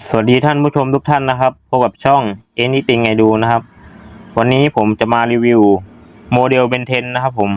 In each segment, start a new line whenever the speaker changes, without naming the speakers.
สวัสดีท่านผู้ชมทุกท่านนะครับพบกับช่อง Anything I Do นะครับ วันนี้ผมจะมารีวิวโมเดลเบนเทนนะครับผม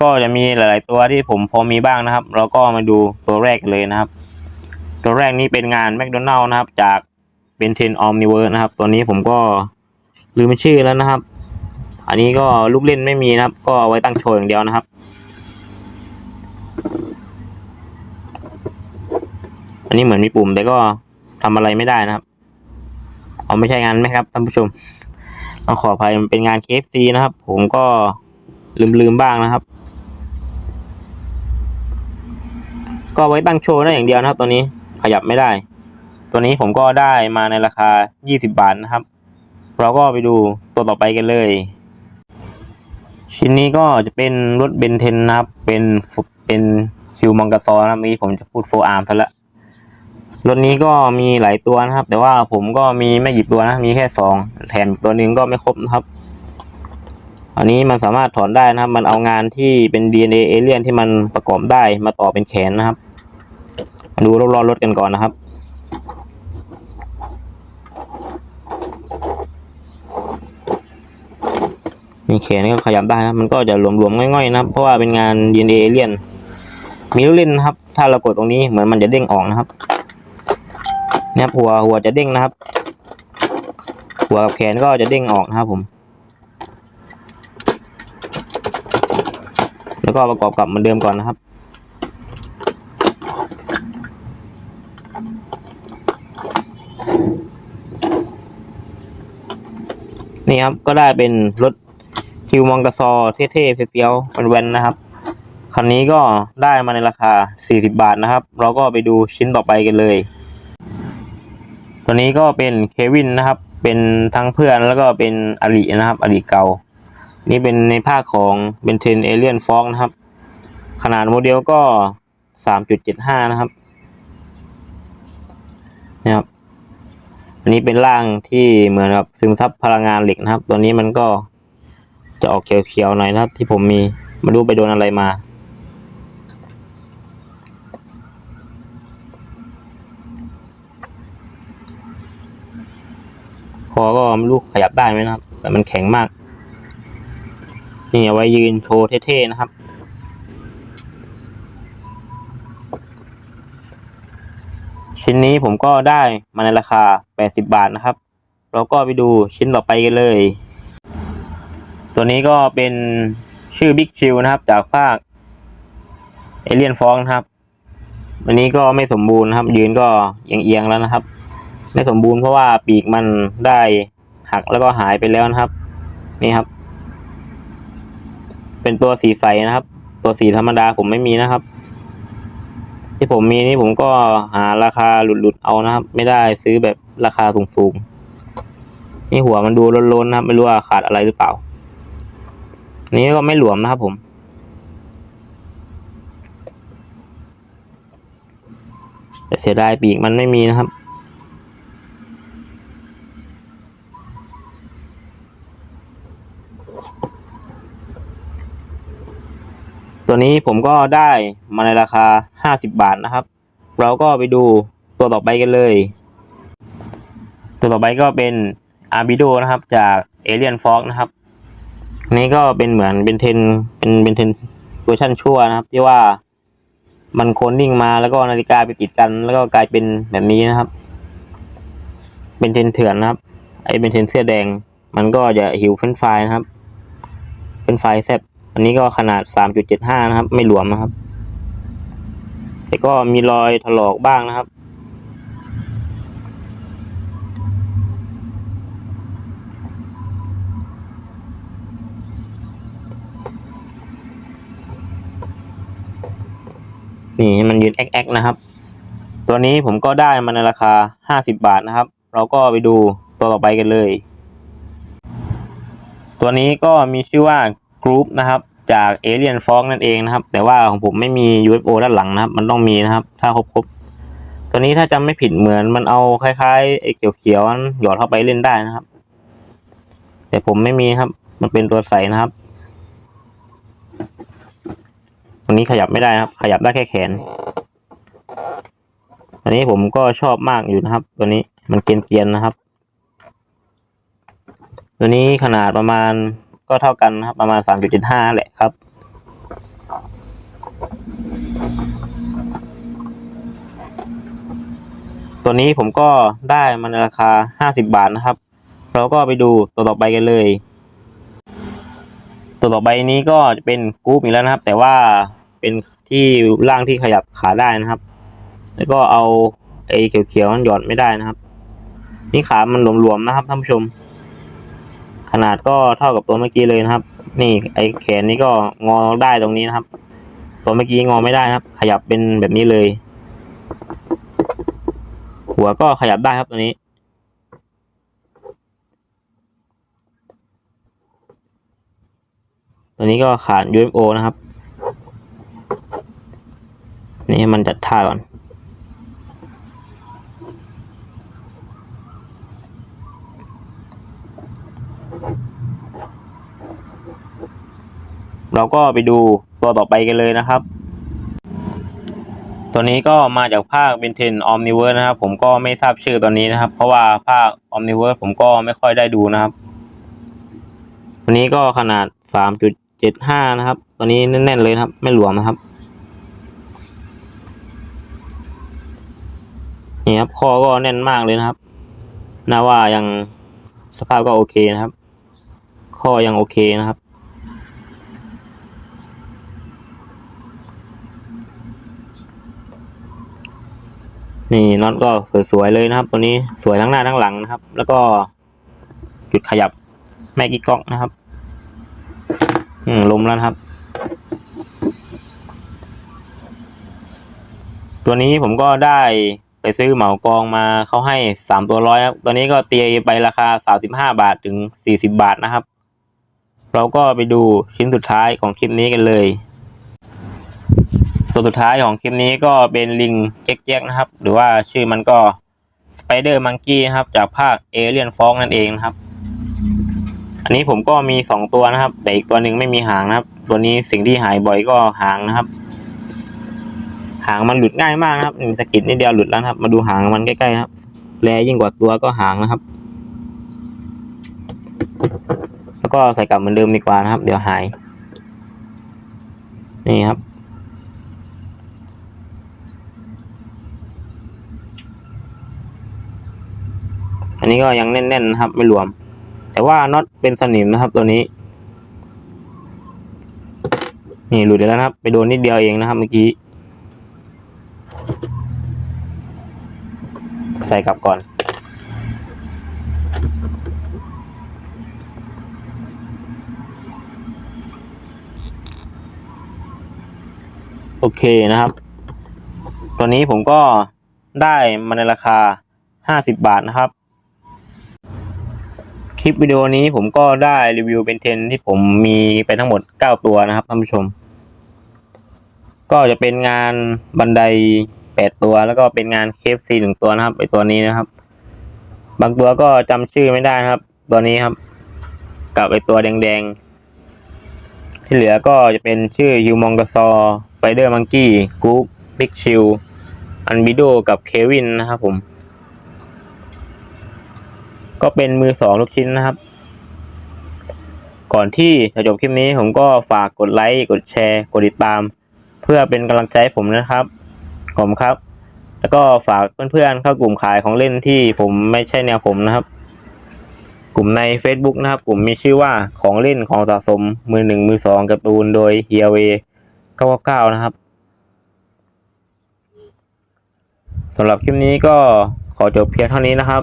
ก็จะมีหลาย ๆ ตัวที่ผมพอมีบ้างนะครับ แล้วก็มาดูตัวแรกเลยนะครับ ตัวแรกนี้เป็นงานแม d โดนัล s นะครับ จากเบนเทนออมนิเวิร์นะครับ ตัวนี้ผมก็ลืมชื่อแล้วนะครับ อันนี้ก็ลูกเล่นไม่มีนะครับ ก็เอาไว้ตั้งโชว์อย่างเดียวนะครับอันนี้เหมือนมีปุ่มแต่ก็ ทำอะไรไม่ได้นะครับ เอาไม่ใช่งานไหมครับท่านผู้ชมต้องขออภัยมันเป็นงาน KFC นะครับ ผมก็ลืมลืมบ้างนะครับ ก็ไว้ตั้งโชว์ได้อย่างเดียวนะครับ ตัวนี้ขยับไม่ได้ ตัวนี้ผมก็ได้มาในราคา 20 บาทนะครับ เราก็ไปดูตัวต่อไปกันเลย ชิ้นนี้ก็จะเป็นรถเบนเทนนะครับ เป็นเป็นคิวมังกรซอนะครับเมื่อกี้ผมจะพูดโฟอาร์มซะล้ว รถนี้ก็มีหลายตัวนะครับ แต่ว่าผมก็มีไม่กี่ตัวนะ มีแค่สองแถมตัวหนึ่งก็ไม่ครบนะครับ อันนี้มันสามารถถอนได้นะครับ มันเอางานที่เป็น DNA เอเลียนที่มันประกอบได้มาต่อเป็นแขนนะครับ มาดูรอบๆรถกันก่อนนะครับมีแขนก็ขยับได้นะ มันก็จะหลวมๆง่อยๆนะครับ เพราะว่าเป็นงาน DNA เอเลียน มีลูกเล่นนะครับ ถ้าเรากดตรงนี้เหมือนมันจะเด้งออกนะครับ เนี่ยหัวหัวจะเด้งนะครับ หัวกับแขนก็จะเด้งออกนะครับผม แล้วก็ประกอบกลับเหมือนเดิมก่อนนะครับนี่ครับก็ได้เป็นรถคิวมองกระซอเท่ๆเฟี้ยวๆเป็นแวนนะครับคันนี้ก็ได้มาในราคา 40 บาทนะครับ เราก็ไปดูชิ้นต่อไปกันเลย ตัวนี้ก็เป็นเควินนะครับ เป็นทั้งเพื่อนแล้วก็เป็นอรินะครับ อริเก่า นี่เป็นในภาคของเบนเทนเอเลียนฟองนะครับ ขนาดโมเดลก็สามจุดเจ็ดห้านะครับนะครับ อันนี้เป็นร่างที่เหมือนกับซึมซับพลังงานเหล็กนะครับ ตัวนี้มันก็จะออกเขียวๆหน่อยนะครับ ที่ผมมี มาดูไปโดนอะไรมา คอก็ไม่รู้ขยับได้ไหมนะครับ แต่มันแข็งมาก นี่เอาไว้ยืนโชว์เท่ๆนะครับ ชิ้นนี้ผมก็ได้มาในราคา 80 บาทนะครับ เราก็ไปดูชิ้นต่อไปกันเลย ตัวนี้ก็เป็นชื่อ Big c h i l นะครับ จากภาคเอเลียนฟองนะครับ อันนี้ก็ไม่สมบูรณ์นะครับ ยืนก็เอียงๆแล้วนะครับ ไม่สมบูรณ์เพราะว่าปีกมันได้หักแล้วก็หายไปแล้วนะครับ นี่ครับ เป็นตัวสีใสนะครับ ตัวสีธรรมดาผมไม่มีนะครับ ที่ผมมีนี่ผมก็หาราคาหลุดๆเอานะครับ ไม่ได้ซื้อแบบราคาสูงๆนี่หัวมันดูล้นๆนะครับ ไม่รู้ว่าขาดอะไรหรือเปล่า นี้ก็ไม่หลวมนะครับ ผมแต่เสียดายปีกมันไม่มีนะครับ ตัวนี้ผมก็ได้มาในราคา 50 บาทนะครับ เราก็ไปดูตัวต่อไปกันเลย ตัวต่อไปก็เป็นอาร์บิโดนะครับ จากเอเลียนฟอกนะครับนี้ก็เป็นเหมือนเบนเทนเป็นเบนเทนเวอร์ชันชั่วนะครับ ที่ว่ามันโคลนนิ่งมาแล้วก็นาฬิกาไปติดกัน แล้วก็กลายเป็นแบบนี้นะครับเบนเทนเถื่อนนะครับ ไอเบนเทนเสื้อแดง มันก็จะหิวเฟรนช์ฟนะครับเฟรนช์ฟแซบ อันนี้ก็ขนาด 3.75 นะครับ ไม่หลวมนะครับ แต่ก็มีรอยถลอกบ้างนะครับ นี่มันยืนแอ๊กๆนะครับ ตัวนี้ผมก็ได้มาในราคา 50 บาทนะครับ เราก็ไปดูตัวต่อไปกันเลย ตัวนี้ก็มีชื่อว่า กรุ๊ปนะครับ จากเอเลียนฟองนั่นเองนะครับ แต่ว่าของผมไม่มี UFO ด้านหลังนะครับ มันต้องมีนะครับ ถ้าครบๆตัวนี้ถ้าจำไม่ผิดเหมือนมันเอาคล้ายๆไอ้เขียวๆนั้นหยอดเข้าไปเล่นได้นะครับ แต่ผมไม่มีครับ มันเป็นตัวใสนะครับตัวนี้ขยับไม่ได้ครับ ขยับได้แค่แขนอันนี้ผมก็ชอบมากอยู่นะครับ ตัวนี้มันเกรียนๆนะครับ ตัวนี้ขนาดประมาณ ก็เท่ากันนะครับประมาณสามจุดเจ็ดห้าแหละครับ ตัวนี้ผมก็ได้มันราคาห้าสิบาทนะครับ เราก็ไปดูตัวต่อไปกันเลย ตัวต่อไปนี้ก็จะเป็นกรุ๊ปอีกแล้วนะครับ แต่ว่าเป็นที่ร่างที่ขยับขาได้นะครับ แล้วก็เอาไอ้เขียวๆนั้นหยอดไม่ได้นะครับ นี่ขามันหลวมๆนะครับท่านผู้ชม ขนาดก็เท่ากับตัวเมื่อกี้เลยนะครับ นี่ไอ้แขนนี่ก็งอได้ตรงนี้นะครับ ตัวเมื่อกี้งอไม่ได้นะครับ ขยับเป็นแบบนี้เลย หัวก็ขยับได้ครับตัวนี้ตัวนี้ก็ขาด UFO นะครับ นี่ให้มันจัดท่าก่อน เราก็ไปดูตัวต่อไปกันเลยนะครับ ตัวนี้ก็มาจากภาคเบนเทนออมนิเวอร์นะครับ ผมก็ไม่ทราบชื่อตัวนี้นะครับ เพราะว่าภาคออมนิเวอร์ผมก็ไม่ค่อยได้ดูนะครับตัวนี้ก็ขนาดสามจุดเจ็ดห้านะครับ ตัวนี้แน่นๆเลยครับ ไม่หลวมนะครับนี่ครับข้อก็แน่นมากเลยนะครับน่าว่ายังสภาพก็โอเคนะครับ ข้อยังโอเคนะครับ นี่น็อตก็สวยๆเลยนะครับ ตัวนี้สวยทั้งหน้าทั้งหลังนะครับ แล้วก็จุดขยับแม่กิ๊กก๊อกนะครับ อืมลมแล้วครับ ตัวนี้ผมก็ได้ไปซื้อเหมากองมาเขาให้สามตัวร้อยครับตัวนี้ก็เตียไปราคาสามสิบห้าบาทถึงสี่สิบาทนะครับ เราก็ไปดูชิ้นสุดท้ายของคลิปนี้กันเลย ตัวสุดท้ายของคลิปนี้ก็เป็นลิงเจ๊กๆนะครับ หรือว่าชื่อมันก็สไปเดอร์มังกี้นะครับ จากภาคเอเลียนฟองนั่นเองนะครับ อันนี้ผมก็มีสองตัวนะครับ แต่อีกตัวหนึ่งไม่มีหางนะครับ ตัวนี้สิ่งที่หายบ่อยก็หางนะครับ หางมันหลุดง่ายมากนะครับมีสกิดนิดเดียวหลุดแล้วครับ มาดูหางมันใกล้ๆครับแลยิ่งกว่าตัวก็หางนะครับ แล้วก็ใส่กลับเหมือนเดิมดีกว่านะครับ เดี๋ยวหาย นี่ครับ อันนี้ก็ยังแน่นๆนะครับ ไม่รวม แต่ว่าน็อตเป็นสนิมนะครับ ตัวนี้ นี่หลุดแล้วนะครับ ไปโดนนิดเดียวเองนะครับ เมื่อกี้ ใส่กลับก่อนโอเคนะครับ ตัวนี้ผมก็ได้มาในราคาห้าสิบบาทนะครับ ลิปวิดีโอนี้ผมก็ได้รีวิวเป็นเทนที่ผมมีไปทั้งหมดเก้าตัวนะครับท่านผู้ชม ก็จะเป็นงานบันไดแปดตัว แล้วก็เป็นงานเคฟซีหนึ่งตัวนะครับไอตัวนี้นะครับ บางตัวก็จำชื่อไม่ได้นะครับ ตัวนี้ครับ กับไอตัวแดงๆ ที่เหลือก็จะเป็นชื่อยูมองกซอไฟเดอร์มังกี้กู๊ปบิ๊กชิลอันบิโดกับเควินนะครับผม ก็เป็นมือสองลูกชิ้นนะครับ ก่อนที่จะจบคลิปนี้ผมก็ฝากกดไลค์ กดแชร์ กดติดตาม เพื่อเป็นกำลังใจให้ผมนะครับขอบครับ แล้วก็ฝากเพื่อนๆเข้ากลุ่มขายของเล่นที่ผมไม่ใช่แนวผมนะครับ กลุ่มใน Facebook นะครับ กลุ่มมีชื่อว่าของเล่นของสะสม มือหนึ่งมือสองการ์ตูนโดยเฮียเว999นะครับสำหรับคลิปนี้ก็ขอจบเพียงเท่านี้นะครับ